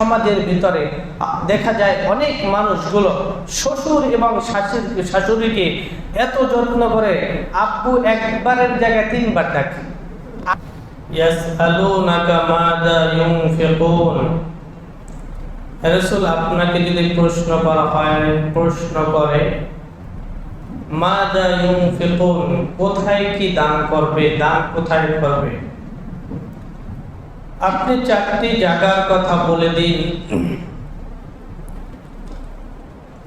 সমাজের ভিতরে দেখা যায় অনেক মানুষগুলো শ্বশুর এবং শাশুড়ি, শাশুড়িকে এত যত্ন করে, আব্বু, একবারের জায়গায় তিনবার ডাকে। আপনাকে যদি প্রশ্ন করা হয়, প্রশ্ন করে কোথায় কি দান করবে, দান কোথায় করবে? আপনি চারটি জায়গার কথা বলে দিন।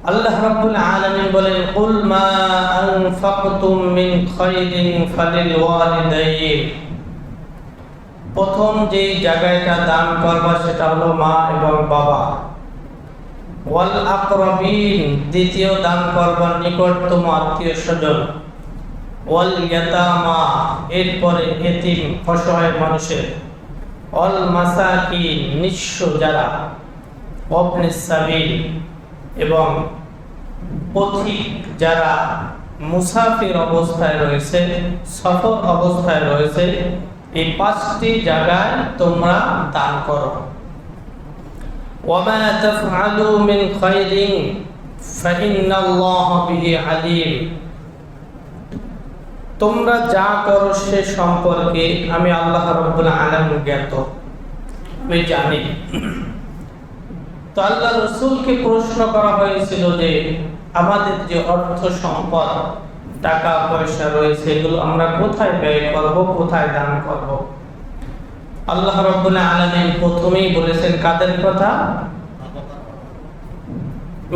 আল্লাহ রাব্বুল আলামিন বলেন, কুল মা আনফাকতুম মিন খায়রিন ফালিল ওয়ালিদাইন। প্রথম যে জায়গাটা দান করবা সেটা হলো মা এবং বাবা। ওয়াল আকরাবিন, দ্বিতীয় দান করবার নিকটতম আত্মীয় স্বজন। ওয়াল ইয়াতামা, এরপরে এতিম, অসহায় মানুষের। অল মাসাকিন নিঃস্ব যারা অবনে সাবিল এবং পথিক যারা মুসাফির অবস্থায় রয়েছে সফর অবস্থায় রয়েছে এই পাঁচটি জায়গায় তোমরা দান করো وما تفعلوا من خير فإن الله به عليم তোমরা যা করো সে সম্পর্কে আমি আল্লাহ রব্বুল আলামিন জ্ঞাত। আমি জানি। তো আল্লাহ রসুলকে প্রশ্ন করা হয়েছিল যে, আমাদের যে অর্থ সম্পদ, টাকা, পয়সা রয়েছে, এগুলো আমরা কোথায় ব্যয় করব, কোথায় দান করব? আল্লাহ রব্বুল আলামিন প্রথমেই বলেছেন কাদের কথা?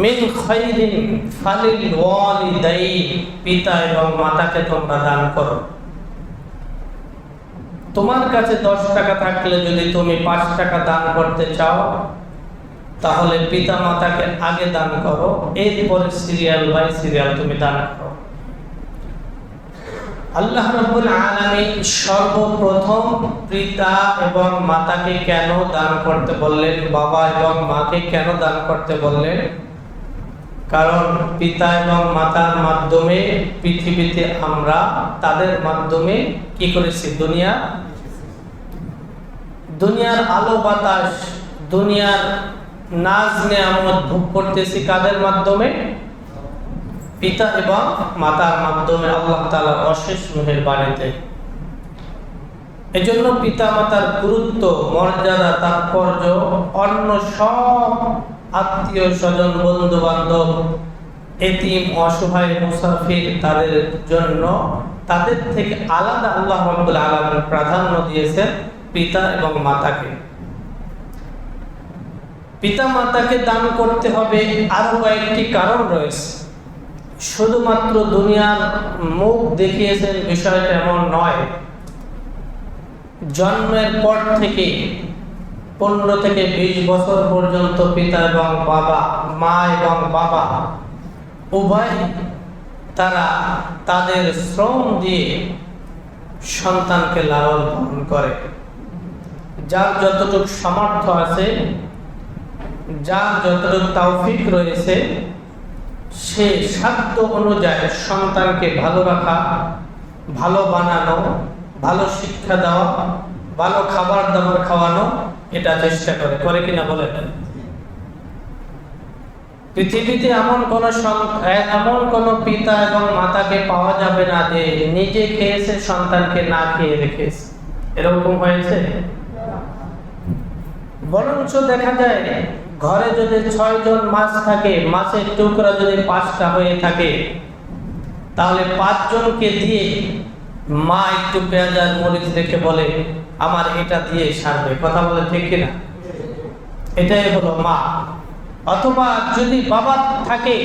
মিন খাইরিন ফালিল ওয়ালিদাইন, পিতা এবং মাতাকে তোমরা দান করো। তোমার কাছে দশ টাকা থাকলে যদি তুমি পাঁচ টাকা দান করতে চাও, তাহলে পিতা মাতাকে আগে দান করো, এরপরে সিরিয়াল বাই সিরিয়াল তুমি দান করো। আল্লাহ রাব্বুল আলামিন সর্বপ্রথম পিতা এবং মাতাকে কেন দান করতে বললেন, বাবা এবং মাকে কেন দান করতে বললেন? কারণ পিতা এবং মাতার মাধ্যমে পৃথিবীতে আমরা তাদের মাধ্যমে কি করেছি? দুনিয়া দুনিয়ার আলো বাতাস, দুনিয়ার নাজ নেয়ামত ভোগ করতেছি কাদের মাধ্যমে? পিতা এবং মাতার মাধ্যমে, আল্লাহ তাআলার অশেষ মেহের বাড়িতে এজন্য পিতা মাতার গুরুত্ব, মর্যাদা, তাৎপর্য, অন্য সব আত্মীয় স্বজন বন্ধু বান্ধব এতিম, অসহায়, মুসাফির তাদের জন্য তাদের থেকে আলাদা আল্লাহ রাব্বুল আলামিন প্রাধান্য দিয়েছেন পিতা এবং মাতাকে। পিতা মাতাকে দান করতে হবে আরও কয়েকটি কারণ রয়েছে। শুধুমাত্র দুনিয়ার মুখ দেখিয়েছেন বিষয়টা এমন নয়। জন্মের পর থেকে পনেরো থেকে বিশ বছর পর্যন্ত পিতা এবং বাবা, মা এবং বাবা উভয় তারা তাদের শ্রম দিয়ে সন্তানকে লালন পালন করে। যার যতটুকু সামর্থ্য আছে, যার যতটুকু তৌফিক রয়েছে, সে সাধ্য অনুযায়ী সন্তানকে ভালো রাখা, ভালো বানানো, ভালো শিক্ষা দেওয়া, ভালো খাবার দাবার খাওয়ানো এটা চেষ্টা করে করে কিনা বলে পৃথিবীতে এমন কোন এমন কোন পিতা এবং মাতাকে পাওয়া যাবে না যে নিজে খেয়েছে, সন্তানকে না খেয়ে রেখেছে। এরকম হয়েছে? বরঞ্চ দেখা যায়, ঘরে যদি ছয় জন মাছ থাকে, মাছের টুকরা যদি পাঁচটা হয়ে থাকে, তাহলে পাঁচজনকে দিয়ে মা একটু পেঁয়াজ আর মরিচ রেখে বলে আমার এটা দিয়ে সারবে। কথা বলে ঠিক কিনা? এটাই হলো মা। অথবা যদি বাবা থাকে,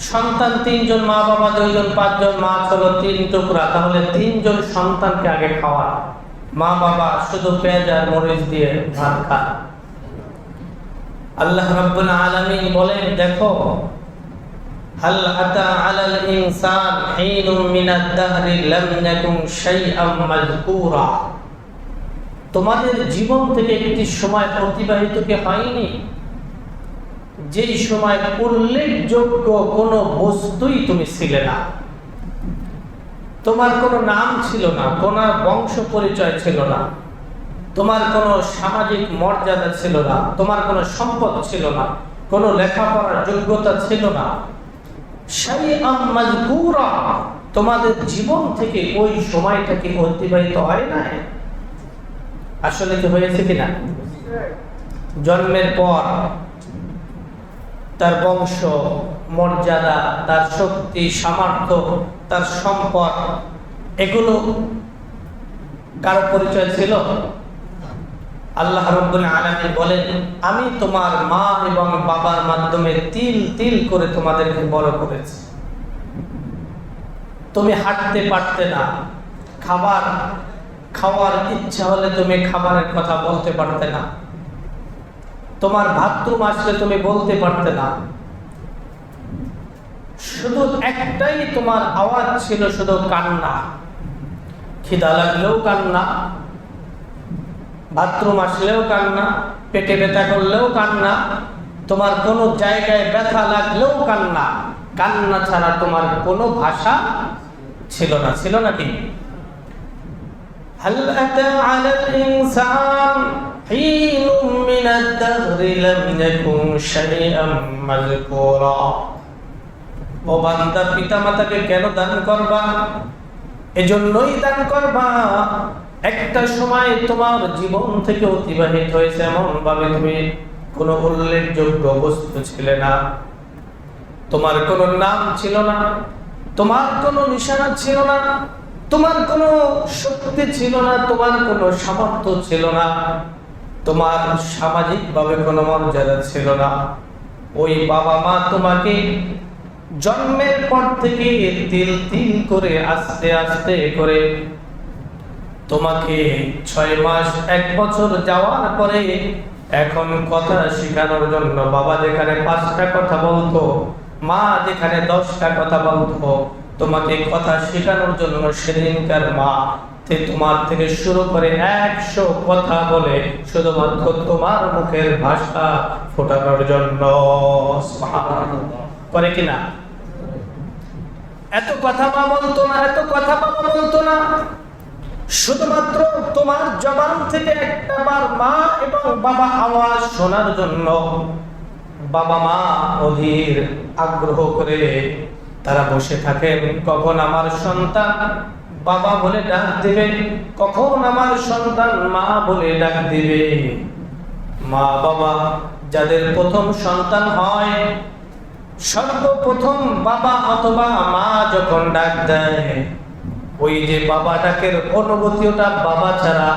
সন্তান তিনজন, মা বাবা দুইজন, পাঁচজন, মা হলো তিন টুকরা, তাহলে তিনজন সন্তানকে আগে খাওয়া। মা বাবা শুধু পেঁয়াজ আর মরিচ দিয়ে ভাত খায়। আল্লাহ রাব্বুল আলামিন বলেন, দেখো হাল আতা আলাল ইনসান হিনুম মিনাদ দাহরি লাম ইয়াকুন শাইআম মাযকুরা তোমাদের জীবন থেকে একটি সময় অতিবাহিত কি হয়নি? যেই সময় উল্লেখযোগ্য কোনো বস্তুই তুমি ছিলে না। তোমার কোনো নাম ছিল না, কোনো বংশ পরিচয় ছিল না। তোমার কোনো সামাজিক মর্যাদা ছিল না, তোমার কোনো সম্পদ ছিল না, কোনো লেখাপড়ার যোগ্যতা ছিল না। তোমাদের জীবন থেকে ওই সময়টাকে অতিবাহিত হয় না আসলে কি হয়েছে কিনা? জন্মের পর তার বংশ, মর্যাদা, তার শক্তি, সামর্থ্য, তার সম্পদ, এগুলো কারও পরিচয় ছিল? আল্লাহ রব্বুল আলামিন বলেন, আমি তোমার মা এবং বাবার মাধ্যমে তিল তিল করে তোমাদেরকে বড় করেছি। তুমি হাঁটতে পারতে না। খাবার, খাওয়ার ইচ্ছা হলে তুমি খাবারের কথা বলতে পারতে না। তোমার বাথরুম আসলে তুমি বলতে পারতে না। শুধু একটাই তোমার আওয়াজ ছিল, শুধু কান্না। খিদা লাগলেও কান্না। বাথরুম আসলেও কান্না পেটে ব্যথা করলেও কান্না তোমার কোনো জায়গায় ব্যথা লাগলেও কান্না কান্না ছাড়া তোমার কোনো ভাষা ছিল না ছিল নাকি هل أتى على الإنسان حين من الدهر لم يكن شيئا مذكورا ও বান্দা পিতা মাতাকে কেন দান করবা এজন্যই দান করবা একটা সময় তোমার জীবন থেকে অতিবাহিত হয়েছে এমন ভাবে তুমি কোনো উল্লেখযোগ্য বস্তু ছিলে না। তোমার কোনো নাম ছিল না, তোমার কোনো নিশানা ছিল না, তোমার কোনো শক্তি ছিল না, তোমার কোনো সামর্থ্য ছিল না, তোমার সামাজিক ভাবে কোনো মর্যাদা ছিল না। ওই বাবা মা তোমাকে জন্মের পর থেকে তিল তিল করে আস্তে আস্তে করে তোমাকে ছয় মাস, এক বছর যাওয়ার পরে এখন কথা শেখানোর জন্য বাবা যেখানে পাঁচটা কথা বলতো, মা যেখানে দশটা কথা বলতো, তোমাকে কথা শেখানোর জন্য সেদিনকার মা তোমার থেকে শুরু করে একশো কথা বলে শুধুমাত্র তোমার মুখের ভাষা ফোটানোর জন্য। করে কিনা? এত কথা মা বলতো না, এত কথা বাবা বলতো না। শুধুমাত্র তোমার জবান থেকে একটা বার মা এবং বাবা আওয়াজ শোনার জন্য বাবা মা অধীর আগ্রহ করে তারা বসে থাকেন। কখন আমার সন্তান বাবা বলে ডাক দিবে? কখন আমার সন্তান মা বলে ডাক দিবে? মা বাবা, যাদের প্রথম সন্তান হয়, সর্বপ্রথম বাবা অথবা মা যখন ডাক দেয় ওই যে বাবা ডাকের অনুভূতি ওটা বাবা ছাড়া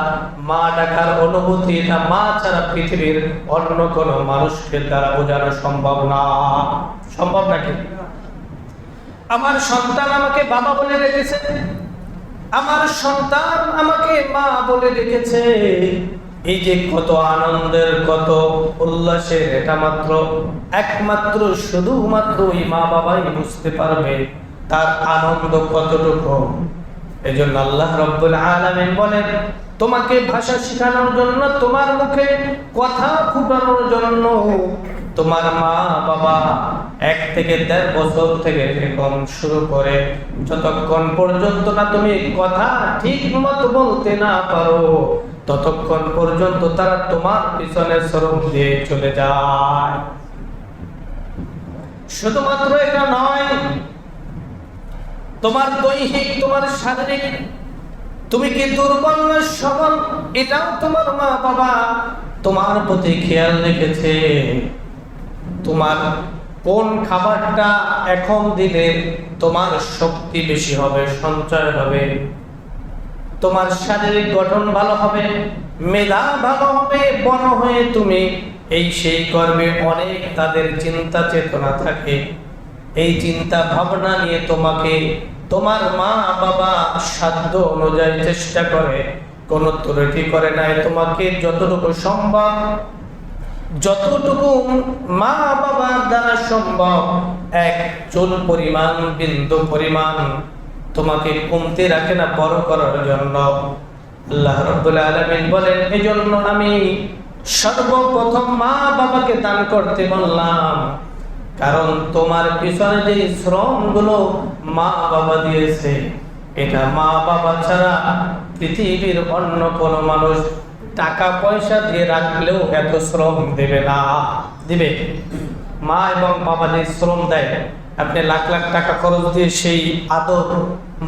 মা ডাকার অনুভূতি এটা মা ছাড়া পৃথিবীর অন্য কোনো মানুষকে দ্বারা বোঝানো সম্ভব না। সম্ভব নাকি? আমার সন্তান আমাকে বাবা বলে রেখেছে। আমার সন্তান আমাকে মা বলে রেখেছে। এই যে কত আনন্দের, কত উল্লাসের, এটা মাত্র, একমাত্র শুধুমাত্র ওই মা বাবাই বুঝতে পারবে তার আনন্দ কতটুকু। এই জন্য আল্লাহ রব্বুল আলামিন বলেন, তোমাকে ভাষা শেখানোর জন্য তোমার মুখে কথা ফুটানোর জন্য তোমার মা বাবা এক থেকে দেড় বছর থেকে এরকম শুরু করে, যতক্ষণ পর্যন্ত না তুমি কথা ঠিক মতো বলতে না পারো, ততক্ষণ পর্যন্ত তারা তোমার পিছনে শ্রম দিয়ে চলে যায়। শুধুমাত্র এটা নয় তোমার দৈহিক, তোমার শারীরিক, তুমি কি দুর্বল না সবল? এটাও তোমার মা বাবা তোমার প্রতি খেয়াল রেখেছে। তোমার কোন খাবারটা এখন দিলে তোমার শক্তি বেশি হবে, সঞ্চয় হবে? তোমার শারীরিক গঠন ভালো হবে? মেধা ভালো হবে? বড় হয়ে তুমি এই সেই কর্মে অনেক তাদের চিন্তা চেতনা থাকে। এই চিন্তা ভাবনা নিয়ে তোমাকে তোমার মা বাবা সাধ্য অনুযায়ী চেষ্টা করে, কোন ত্রুটি করে নাই তোমাকে যতটুকু সম্ভব, যতটুকু মা বাবার দ্বারা সম্ভব, এক চুল পরিমাণ, বিন্দু পরিমাণ তোমাকে কমতে রাখে না বড় করার জন্য। আল্লাহ রব্বুল আলামিন বলেন আমি সর্বপ্রথম মা বাবাকে দান করতে বললাম। কারণ তোমার পিছনে যে শ্রমগুলো মা বাবা দিয়েছে, এটা মা বাবা ছাড়া পৃথিবীর অন্য কোনো মানুষ টাকা পয়সা দিয়ে রাখলেও এত শ্রম দেবে না। দিবে? মা এবং বাবা যে শ্রম দেয়, আপনি লাখ লাখ টাকা খরচ দিয়ে সেই আদর,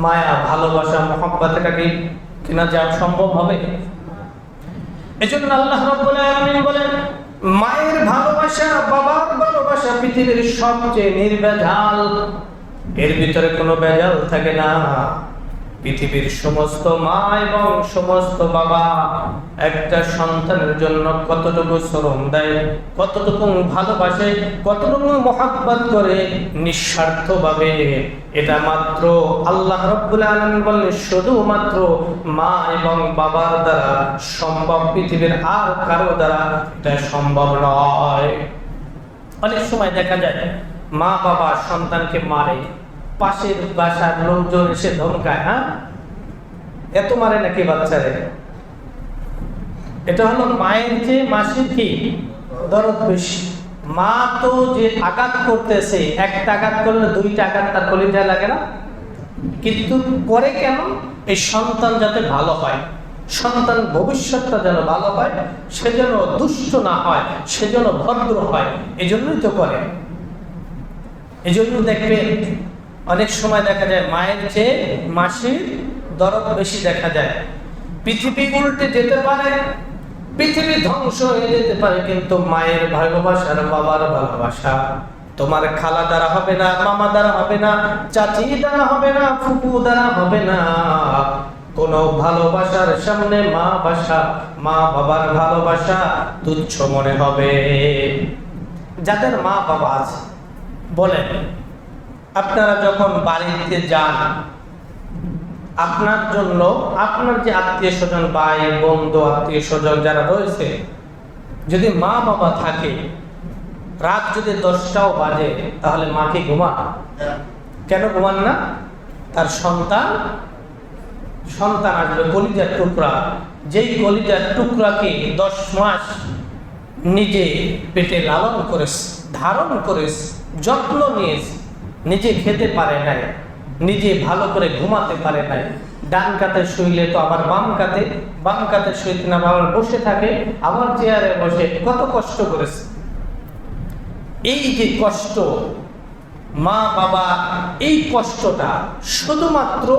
মায়া, ভালোবাসা, মহব্বত এটাকে কেনা যাওয়া সম্ভব হবে? এজন্য আল্লাহ রাব্বুল আলামিন বলেন মায়ের ভালোবাসা বাবার ভালোবাসা পৃথিবীর সবচেয়ে নির্ভেজাল এর ভিতরে কোনো ভেজাল থাকে না। পৃথিবীর সমস্ত মা এবং সমস্ত বাবা একটা সন্তানের জন্য কতটুকু শ্রম দেয়, কতটুকু ভালোবাসে, কতটুকু মহাব্বত করে নিঃস্বার্থভাবে। এটা মাত্র আল্লাহ রব্বুল আলম বললেন, শুধুমাত্র মা এবং বাবার দ্বারা সম্ভব, পৃথিবীর আর কারও দ্বারা এটা সম্ভব নয়। অনেক সময় দেখা যায় মা বাবা সন্তানকে মারে পাশের বাসার লোকজন এসে ধমকায় হ্যাঁ? এত মারে নাকি বাচ্চারে? এটা হলো মায়ের যে মাসির কি? দরদ বেশি। মা তো যে আঘাত করতেছে, একটা আঘাত করলে দুইটা আঘাত তার কলিজায় লাগে না। কিন্তু পরে কেন? এই সন্তান যাতে ভালো হয়, সন্তান ভবিষ্যৎটা যেন ভালো হয় সেজন্য দুষ্ট না হয় সেজন্য ভদ্র হয় এই জন্যই তো করে। এই জন্য দেখবেন অনেক সময় দেখা যায় মায়ের চেয়ে মাসির দরদ বেশি দেখা যায়। পৃথিবী উল্টে যেতে পারে, পৃথিবী ধ্বংস হয়ে যেতে পারে, কিন্তু মায়ের ভালোবাসা আর বাবার ভালোবাসা। তোমার খালা দ্বারা হবে না, মামা দ্বারা হবে না, চাচি দ্বারা হবে না, ফুপু দ্বারা হবে না। কোন ভালোবাসার সামনে মা বাসা, মা বাবার ভালোবাসা তুচ্ছ মনে হবে। যাদের মা বাবা আছে, বলেন আপনারা যখন বাড়িতে যান, আপনার জন্য আপনার যে আত্মীয় স্বজন, ভাই, বন্ধু, আত্মীয় স্বজন যারা রয়েছে, যদি মা বাবা থাকে, রাত যদি দশটাও বাজে, তাহলে মাকে ঘুমান? কেন ঘুমান না? তার সন্তান সন্তান আসবে, কলিজার টুকরা। যেই কলিজার টুকরাকে দশ মাস নিজে পেটে লালন করেছে, ধারণ করেছে, যত্ন নিয়েছে নিজে খেতে পারে নাই, নিজে ভালো করে ঘুমাতে পারে নাই। ডান কাতে শুইলে তো আবার বাম কাতে বাম কাতে শুইতে না আবার বসে থাকে, আবার চেয়ারে বসে, কত কষ্ট করেছে। এই যে কষ্ট, মা বাবা, এই কষ্টটা শুধুমাত্র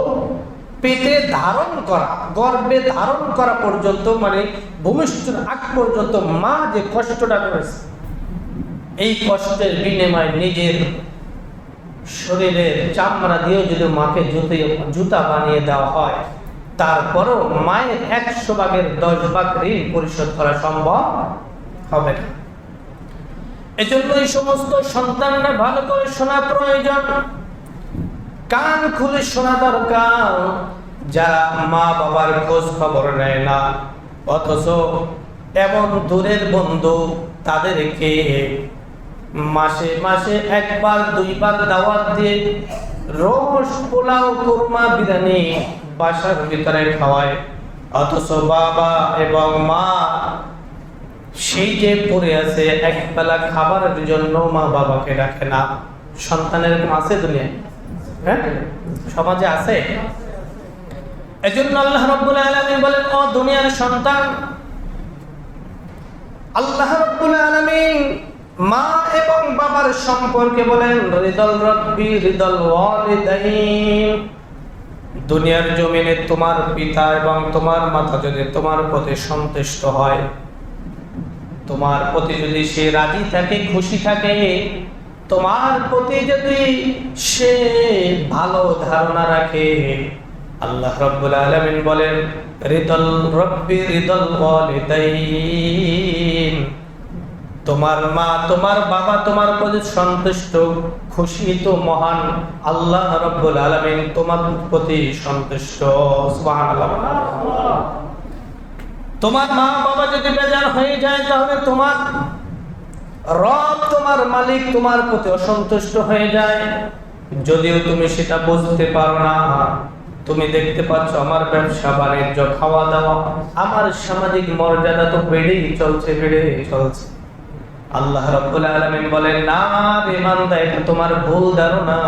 পেটে ধারণ করা, গর্ভে ধারণ করা পর্যন্ত মানে ভূমিষ্ঠর আগ পর্যন্ত মা যে কষ্টটা করেছে, এই কষ্টের বিনিময়ে নিজের শরীরের চামড়া দিয়েও যদি মাকে জুতে জুতা বানিয়ে দেওয়া হয়, তারপরও মায়ের একশো ভাগের দশ ভাগ ঋণ পরিশোধ করা সম্ভব হবে না। এজন্য এই সমস্ত সন্তানরা ভালো করে শোনা প্রয়োজন। কান খুলে শোনা দরকার যারা মা বাবার খোঁজ খবর নেয় না। অথচ এমন দূরের বন্ধু তাদেরকে মাসে মাসে একবার, দুইবার দাওয়াত দিয়ে রোজ পোলাও, কোরমা, বিরিয়ানি বাসার ভিতরে খাওয়ায়। অথচ বাবা এবং মা সেই যে পড়ে আছে এক বেলা খাবারের জন্য মা বাবাকে রাখে না। সন্তানের আছে দুনিয়ায়? হ্যাঁ? সমাজে আছে? এজন্য আল্লাহ রব্বুল আলামিন বলেন, ও দুনিয়ার সন্তান, আল্লাহ রব্বুল আলামিন মা এবং বাবার সম্পর্কে বলেন হৃদল রব্বি হৃদল দুনিয়ার জমিনে তোমার পিতা এবং তোমার মাতা যদি তোমার প্রতি সন্তুষ্ট হয়, তোমার প্রতি যদি সে রাজি থাকে, খুশি থাকে, তোমার প্রতি যদি সে ভালো ধারণা রাখে, আল্লাহ রব্বুল আলামিন বলেন, রিদল রব্বি, রিদল ওয়ালিদাইন। তোমার মা, তোমার বাবা তোমার প্রতি সন্তুষ্ট, খুশি তো মহান আল্লাহ রব্বুল আলামিন তোমার প্রতি সন্তুষ্ট। তোমার মা বাবা যদি বেজার হয়ে যায়, তাহলে তোমার রব, তোমার মালিক তোমার প্রতি অসন্তুষ্ট হয়ে যায়। যদিও তুমি সেটা বুঝতে পারো না, তুমি দেখতে পাচ্ছ আমার ব্যবসা বাণিজ্য, খাওয়া দাওয়া, আমার সামাজিক মর্যাদা তো বেড়েই চলছে বেড়েই চলছে। আল্লাহ রাব্বুল আলামিন বলেন, না রে বান্দা, এটা তোমার ভুল ধারণা।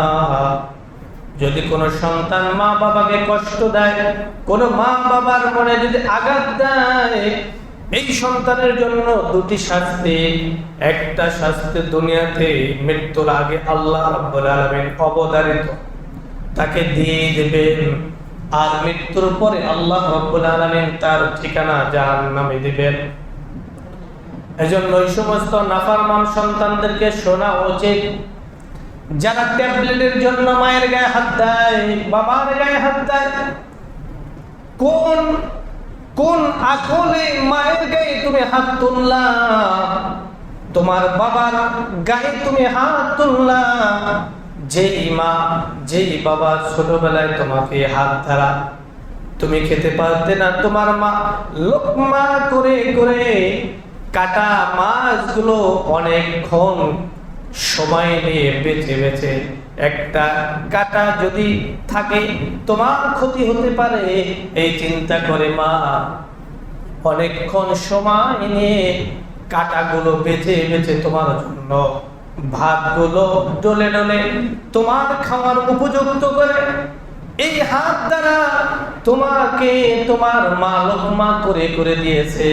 যদি কোনো সন্তান মা বাবাকে কষ্ট দেয়, কোনো মা বাবার মনে যদি আঘাত দেয়, এই সন্তানের জন্য দুটি শাস্তি। একটা শাস্তি দুনিয়াতে মৃত্যুর আগে আল্লাহ রাব্বুল আলামিন অবধারিত। তাকে দিয়ে দেবেন। আর মৃত্যুর পরে আল্লাহ রাব্বুল আলামিন তার ঠিকানা জাহান্নামে দিবেন। এজন্য ওই সমস্ত নাফারমান সন্তানদেরকে শোনা উচিত যারা ট্যাবলেটের জন্য মায়ের গায়ে হাত দেয়, বাবার গায়ে হাত দেয়, কোন কোন আকলে মায়ের গায়ে তুমি হাত তুললা? তোমার বাবার গায়ে তুমি হাত তুললা? যেই মা, যেই বাবা ছোটবেলায় তোমাকে হাত ধরা, তুমি খেতে পারতে না। তোমার মা লোকমা করে করে কাটা মাছগুলো অনেকক্ষণ সময় নিয়ে বেছে বেছে একটা কাটা যদি থাকে, তোমার ক্ষতি হতে পারে। এই চিন্তা করে মা, অনেকক্ষণ সময় নিয়ে কাটাগুলো বেছে বেছে তোমার জন্য ভাতগুলো ডলে ডলে তোমার খাওয়ার উপযুক্ত করে এই হাত দ্বারা তোমাকে তোমার মা করে করে দিয়েছে।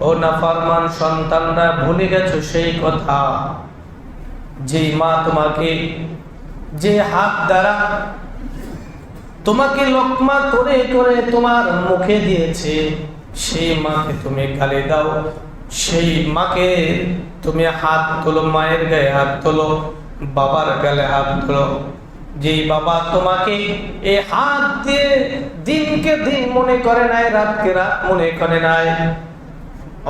ও নাফারমান সন্তানরা ভুলে গেছো সেই কথা। যেই মা তোমাকে, যে হাত দ্বারা তোমাকে লোকমা করে করে তোমার মুখে দিয়েছে, সেই মাকে তুমি গালি দাও। সেই মাকে তুমি হাত তোলো, মায়ের গায়ে হাত তোলো, বাবার গালে হাত তোলো। যেই বাবা তোমাকে এই হাত দিয়ে দিনকে দিন মনে করে নাই, রাতকে রাত মনে করে নাই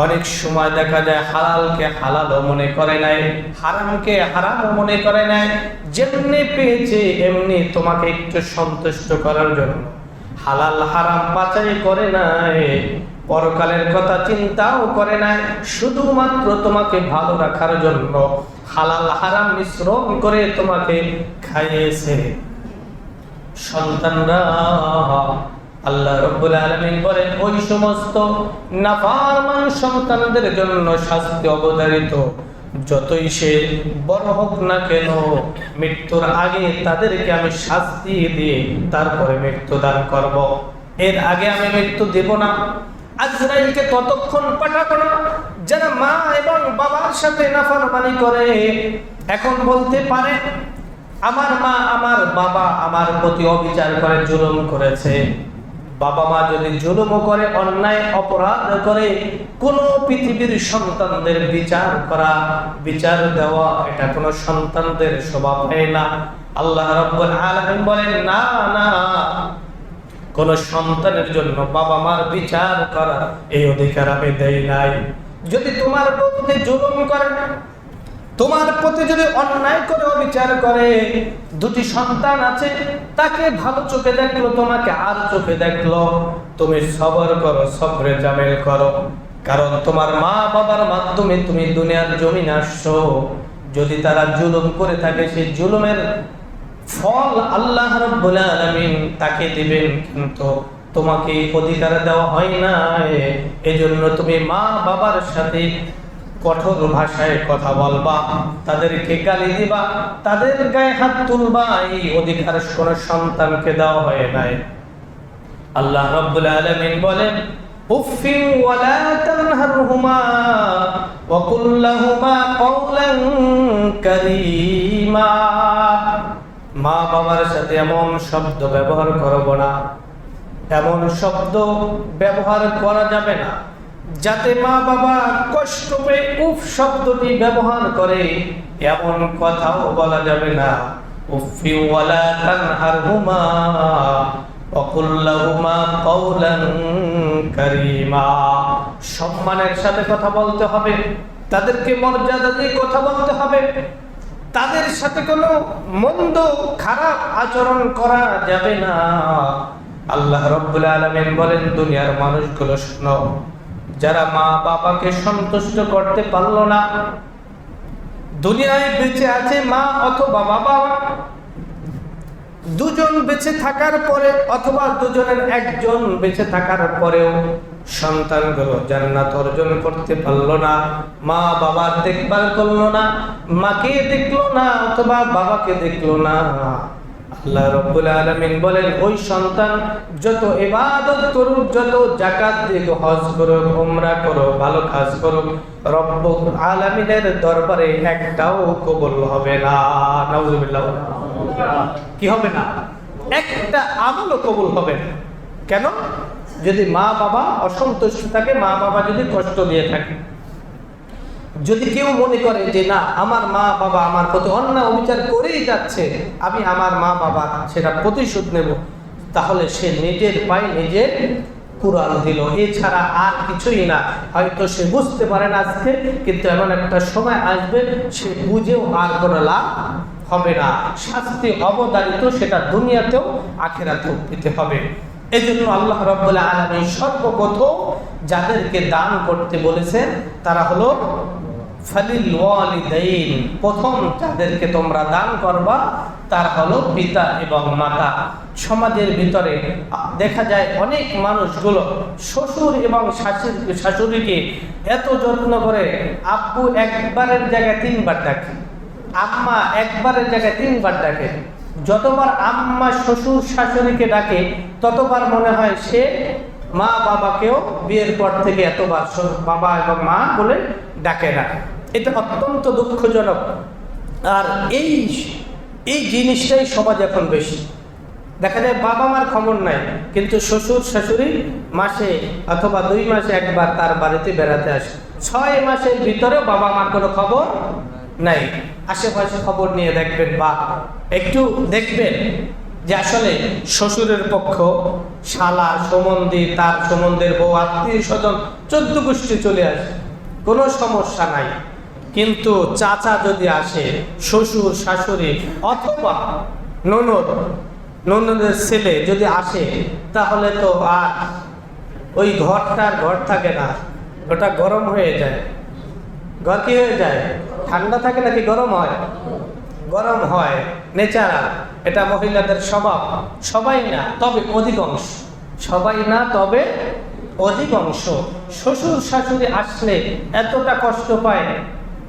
অনেক সময় দেখা যায় হালালকে হালালও মনে করে নাই, হারামকে হারামও মনে করে নাই, যেমনি পেয়েছে এমনি তোমাকে একটু সন্তুষ্ট করার জন্য। হালাল হারাম বাছাই করে নাই, পরকালের কথা চিন্তাও করে নাই, শুধুমাত্র তোমাকে ভালো রাখার জন্য হালাল হারাম মিশ্রণ করে তোমাকে খাইয়েছে। সন্তানরা আল্লাহ রব্বুল আলামিন বলেন, ওই সমস্ত নাফারমান সন্তানদের জন্য শাস্তি অবধারিত। যতই সে বড় হোক না কেন, মৃত্যুর আগে তাদেরকে আমি শাস্তি দিয়ে তারপরে মৃত্যু দান করব। এর আগে আমি মৃত্যু দেব না। আজরাইলকে ততক্ষণ পাঠাবো না। যারা মা এবং বাবার সাথে নাফরমানি করে, এখন বলতে পারে, আমার মা, আমার বাবা আমার প্রতি অবিচার করে, জুলুম করেছে। বাবা মা যদি জুলুম করে, অন্যায়, অপরাধ করে, কোন পৃথিবীর সন্তানদের বিচার করা, বিচার দেওয়া, এটা কোনো সন্তানদের স্বভাব হয় না। আল্লাহ রাব্বুল আলামিন বলেন, না না, কোন সন্তানের জন্য বাবা মার বিচার করা, এই অধিকার আমি দেই নাই। যদি তোমার প্রতি জুলুম করে তোমার প্রতি যদি অন্যায় করে বিচার করে, দুটি সন্তান আছে, তাকে ভালো চোখে দেখল, তোমাকে আর চোখে দেখল। তুমি সবর করো, সবরে জামেল করো। কারণ তোমার মা বাবার মাধ্যমে তুমি দুনিয়ার জমিন আসছো। যদি তারা জুলুম করে থাকে, সেই জুলুমের ফল আল্লাহ রাব্বুল আলামিন তাকে দিবেন। কিন্তু তোমাকে অধিকার দেওয়া হয় না এজন্য তুমি মা বাবার সাথে কঠোর ভাষায় কথা বলবা তাদেরকে গালি দিবা তাদের গায়ে হাত তুলবা, এই অধিকার কোন সন্তানকে দেওয়া হয় নাই। আল্লাহ রাব্বুল আলামিন বলেন উফিন ওয়ালা তানহারহুমা ওয়া কুল লাহুমা কওলান মা বাবার সাথে এমন শব্দ ব্যবহার করব না। এমন শব্দ ব্যবহার করা যাবে না। যাতে মা বাবা কষ্ট পেয়ে উফ শব্দটি ব্যবহার করে, এমন কথাও বলা যাবে না। উফি ওয়ালা তানহারহুমা অকুল্লাহুমা কওলান সম্মানের সাথে কথা বলতে হবে, তাদেরকে মর্যাদা দিয়ে কথা বলতে হবে। তাদের সাথে কোনো মন্দ, খারাপ আচরণ করা যাবে না। আল্লাহ রব্বুল আলমিন বলেন, দুনিয়ার মানুষগুলো শোনো যারা মা বাবাকে সন্তুষ্ট করতে পারল না, দুনিয়ায় বেঁচে আছে মা অথবা বাবা। দুজন বেঁচে থাকার পরে অথবা দুজনের একজন বেঁচে থাকার পরেও সন্তানগুলো জান্নাত অর্জন করতে পারল না, মা বাবার দেখভাল করল না, মাকে দেখল না অথবা বাবাকে দেখল না। আল্লাহ রব্বুল আলামিন বলেন, ওই সন্তান, যত ইবাদত করুক, যত জাকাত দিক, হজ করুক, উমরা করুক, ভালো কাজ করুক, রব্বুল আলামিনের দরবারে একটাও কবুল হবে না। কি হবে না? একটা আমলও কবুল হবে না। কেন? যদি মা বাবা অসন্তুষ্ট থাকে মা বাবা যদি কষ্ট দিয়ে থাকে। যদি কেউ মনে করে যে না, আমার মা বাবা আমার প্রতি অন্যায় অবিচার করেই যাচ্ছে, আমি আমার মা বাবা সেটা প্রতিশোধ নেব, তাহলে সে নিজের পায়ে নিজে কুরআন দিল। এছাড়া আর কিছুই না। হয়তো সে বুঝতে পারে না আজকে, কিন্তু এমন একটা সময় আসবে, সে বুঝেও আর কোনো লাভ হবে না। শাস্তি অবদারিত সেটা দুনিয়াতেও আখেরাতেও পেতে হবে। এই জন্য আল্লাহ রব্বুল আলমী সর্বপ্রথম যাদেরকে দান করতে বলেছেন, তারা হলো প্রথম যাদেরকে তোমরা দান করবা, তার হলো পিতা এবং মাতা। সমাজের ভিতরে দেখা যায় অনেক মানুষগুলো শ্বশুর এবং শাশুড়ি, শাশুড়িকে এত যত্ন করে আব্বু একবারের জায়গায় তিনবার ডাকে। আম্মা, একবারের জায়গায় তিনবার ডাকে। যতবার আম্মা, শ্বশুর, শাশুড়িকে ডাকে, ততবার মনে হয় সে মা বাবাকেও বিয়ের পর থেকে এতবার বাবা এবং মা বলে ডাকে না। এটা অত্যন্ত দুঃখজনক। আর এই এই জিনিসটাই সমাজ এখন বেশি। দেখা যায় বাবা মার খবর নাই, কিন্তু শ্বশুর, শাশুড়ি মাসে অথবা দুই মাসে একবার তার বাড়িতে বেড়াতে আসে। ছয় মাসের ভিতরেও বাবা মার কোনো খবর নাই। আশেপাশে খবর নিয়ে দেখবেন বা একটু দেখবেন যে আসলে শ্বশুরের পক্ষ, শালা সম্বন্ধী তার সম্বন্ধের বউ আত্মীয় স্বজন চোদ্দ গোষ্ঠী চলে আসে। কোনো সমস্যা নাই। কিন্তু চাচা যদি আসে, শ্বশুর, শাশুড়ি অথবা ননদ, ননদের ছেলে যদি আসে, তাহলে তো আর ওই ঘরটার ঘর থাকে না। ওটা গরম হয়ে যায়। ঘর কি হয়ে যায়? ঠান্ডা থাকে নাকি গরম হয়? গরম হয়। নেচারাল। এটা মহিলাদের স্বভাব। সবাই না, তবে অধিকাংশ। সবাই না, তবে অধিকাংশ। শ্বশুর, শাশুড়ি আসলে এতটা কষ্ট পায়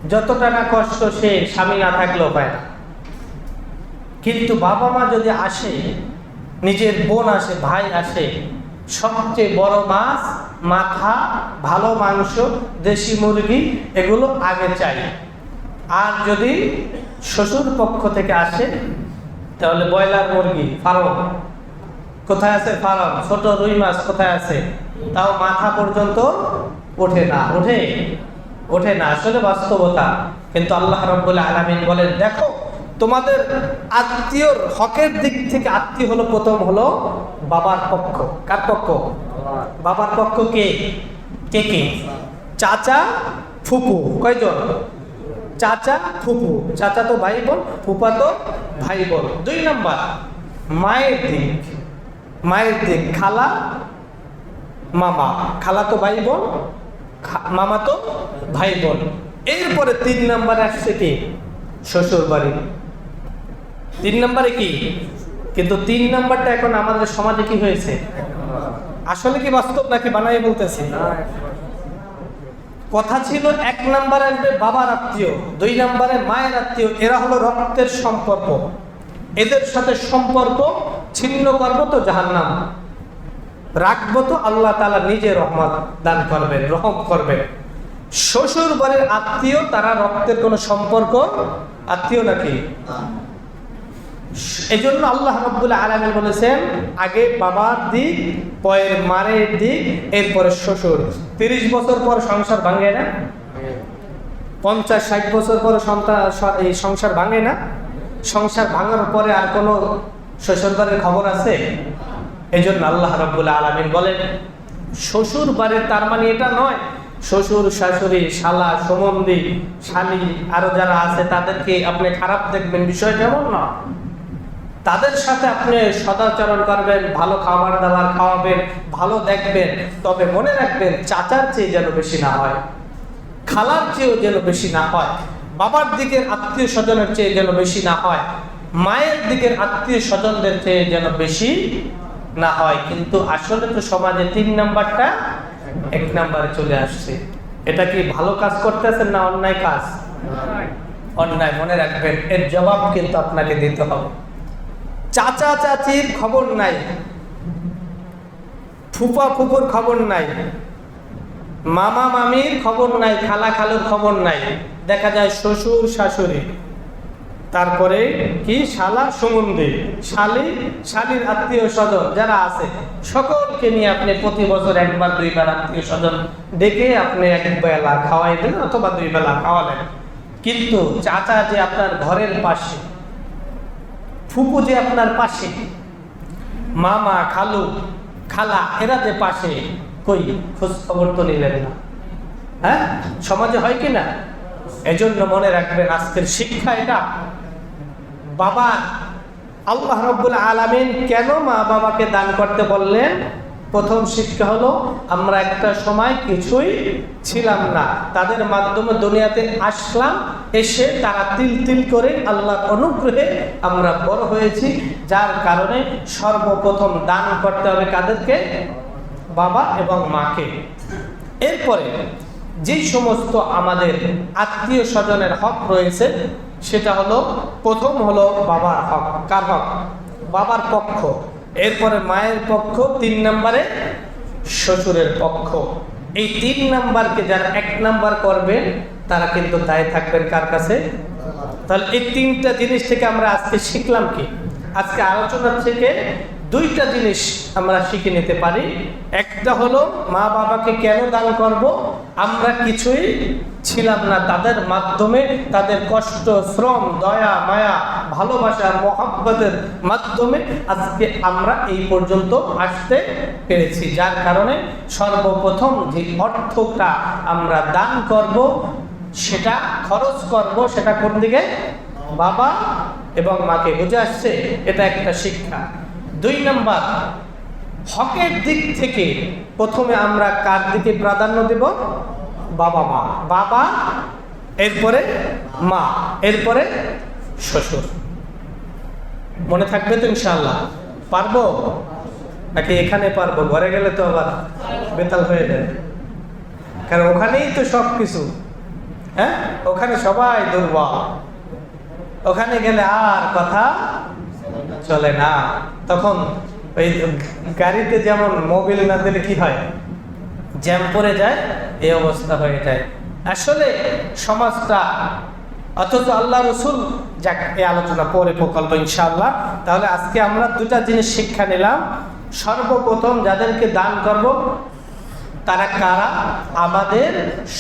যতটা না কষ্ট সে স্বামী না থাকলেও পায় না। কিন্তু বাবা মা যদি আসে, নিজের বোন আসে, ভাই আসে, সবচেয়ে বড় মাছ, মাথা, ভালো মাংস, দেশি মুরগি, এগুলো আগে চাই। আর যদি শ্বশুর পক্ষ থেকে আসে, তাহলে ব্রয়লার মুরগি, ফার্ম। কোথায় আছে ফার্ম? ছোট রুই মাছ কোথায় আছে? তাও মাথা পর্যন্ত ওঠে না, ওঠে। ওঠে না। আসলে বাস্তবতা। কিন্তু আল্লাহ রব্বুল আলামিন বলেন, দেখো, তোমাদের আত্মীয়র হকের দিক থেকে আত্মীয় হলো প্রথম হলো বাবার পক্ষ। কার পক্ষ? বাবার পক্ষ কে? কে কে? চাচা, ফুপু। কয়জন? চাচা, ফুপু। চাচা তো ভাই বোন ফুপা তো ভাই বোন দুই নাম্বার, মায়ের দিক। মায়ের দিক, খালা, মামা। খালা তো ভাই বোন খা- মামা তো ভাই বোন এরপরে তিন নাম্বারে আসছে কি? শ্বশুর বাড়ি তিন নাম্বারে কি? কিন্তু তিন নাম্বারটা এখন আমাদের সমাজে কি হয়েছে? আসলে কি বাস্তব নাকি বানাই বলতেছি? কথা ছিল এক নাম্বারে আসবে বাবার আত্মীয় দুই নাম্বারে মায়ের আত্মীয় এরা হলো রক্তের সম্পর্ক। এদের সাথে সম্পর্ক ছিন্ন করব তো জাহান্নাম। রাখব তো আল্লাহ তালা নিজে রহমত দান করবেন, রহম করবেন। শ্বশুর বাড়ির আত্মীয়, তারা রক্তের কোনো সম্পর্ক? আত্মীয় নাকি? এই জন্য আল্লাহ রব্বুল আলমী বলেছেন, আগে বাবার দিক, পরের মারের দিক, এরপরে শ্বশুর। তিরিশ বছর পর সংসার ভাঙে না? পঞ্চাশ, ষাট বছর পর এই সংসার ভাঙে না? সংসার ভাঙার পরে আর কোনো শ্বশুর বাড়ির খবর আছে? এই জন্য আল্লাহ রব্বুল আলমিন বলেন, শ্বশুর বাড়ির তার মানে এটা নয়, শ্বশুর, শাশুড়ি, শালা সমন্ধি শালি আরও যারা আছে তাদেরকে আপনি খারাপ দেখবেন বিষয় যেমন না। তাদের সাথে আপনি সদাচরণ করবেন, ভালো খাবার দাবার খাওয়াবেন, ভালো দেখবেন, তবে মনে রাখবেন চাচার চেয়ে যেন বেশি না হয়, খালার চেয়েও যেন বেশি না হয়, বাবার দিকের আত্মীয় স্বজনের চেয়ে যেন বেশি না হয়, মায়ের দিকের আত্মীয় স্বজনদের চেয়ে যেন বেশি না হয়, কিন্তু আসলে তো সমাজে তিন নাম্বারটা এক নাম্বারে চলে আসছে। এটা কি ভালো কাজ করতেছেন না অন্যায় কাজ? অন্যায় মনে রাখবেন, এর জবাব কিন্তু আপনাকে দিতে হবে। চাচা চাচির খবর নাই, ফুপা ফুপুর খবর নাই, মামা মামির খবর নাই, খালা খালুর খবর নাই। দেখা যায় শ্বশুর শাশুড়ি তারপরে কি? শালা সুমন্দি। শালি, শালির আত্মীয় স্বজন যারা আছে, সকলকে নিয়ে আপনি প্রতি বছর একবার দুইবার আত্মীয় স্বজন ডেকে আপনি এক বেলা খাওয়াই দেন অথবা দুই বেলা খাওয়ালেন। কিন্তু চাচা যে আপনার ঘরের পাশে, ফুপু যে আপনার পাশে, মামা খালু, খালা এরা যে পাশে, কই? খোঁজ খবর তো নিলেন না। হ্যাঁ? সমাজে হয় কি না? এজন্য মনে রাখবেন আজকের শিক্ষা এটা। বাবা, আল্লাহ রব্বুল আলামিন কেন মা বাবাকে দান করতে বললেন? প্রথম শিক্ষা হলো, আমরা একটা সময় কিছুই ছিলাম না। তাদের মাধ্যমে দুনিয়াতে আসলাম, এসে তারা তিল তিল করে আল্লাহর অনুগ্রহে আমরা বড় হয়েছি। যার কারণে সর্বপ্রথম দান করতে হবে কাদেরকে? বাবা এবং মাকে। এরপরে যেই সমস্ত আমাদের আত্মীয় স্বজনের হক রয়েছে সেটা হলো, প্রথম হলো বাবার হক। কার হক? বাবার পক্ষ। এরপরে মায়ের পক্ষ, তিন নম্বরে শ্বশুরের পক্ষ। এই তিন নাম্বারকে যারা এক নাম্বার করবেন, তারা কিন্তু দায় থাকবেন কার কাছে? তাহলে এই তিনটা জিনিস থেকে আমরা আজকে শিখলাম কি? আজকে আলোচনা থেকে দুইটা জিনিস আমরা শিখে নিতে পারি। একটা হলো মা বাবাকে কেন দান করব? আমরা কিছুই ছিলাম না। তাদের মাধ্যমে তাদের কষ্ট, শ্রম, দয়া, মায়া, ভালোবাসা মহাব্বতের মাধ্যমে আজকে আমরা এই পর্যন্ত আসতে পেরেছি। যার কারণে সর্বপ্রথম যে অর্থটা আমরা দান করব, সেটা খরচ করব, সেটা কোন দিকে? বাবা এবং মাকে বুঝে আসছে, এটা একটা শিক্ষা। দুই নাম্বার হকের দিক থেকে প্রথমে আমরা কার দিকে প্রাধান্য দেব? বাবা মা। বাবা, এরপরে মা, এরপরে শ্বশুর। মনে থাকবে তো ইনশাল্লাহ পারব? নাকি এখানে পারব? ঘরে গেলে তো আবার বেতাল হয়ে যাবে কারণ ওখানেই তো সব কিছু হ্যাঁ? ওখানে সবাই দুর্বল। ওখানে গেলে আর কথা চলে না। তখন ওই গাড়িতে যেমন মোবিল না দিলে কি হয়? জ্যাম পরে যায়, এই অবস্থা হয়ে যায়। আসলে সমাজটা, অথচ আল্লাহ রসুল যাক, এই আলোচনা পরে প্রকল্প ইনশাআল্লাহ। তাহলে আজকে আমরা দুটা জিনিস শিক্ষা নিলাম। সর্বপ্রথম যাদেরকে দান করব তারা কারা? আমাদের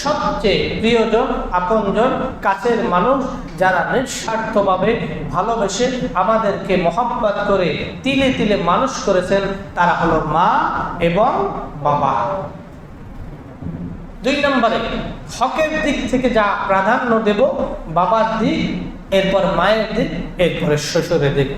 সবচেয়ে প্রিয়জন, আপনজন, কাছের মানুষ যারা নিঃস্বার্থভাবে ভালোবেসে আমাদেরকে মহাব্বত করে, তিলে তিলে মানুষ করেছেন, তারা হলো মা এবং বাবা। দুই নম্বরে, হকের দিক থেকে যা প্রাধান্য দেব, বাবার দিক, এরপর মায়ের দিক, এরপরে শ্বশুরের দিক।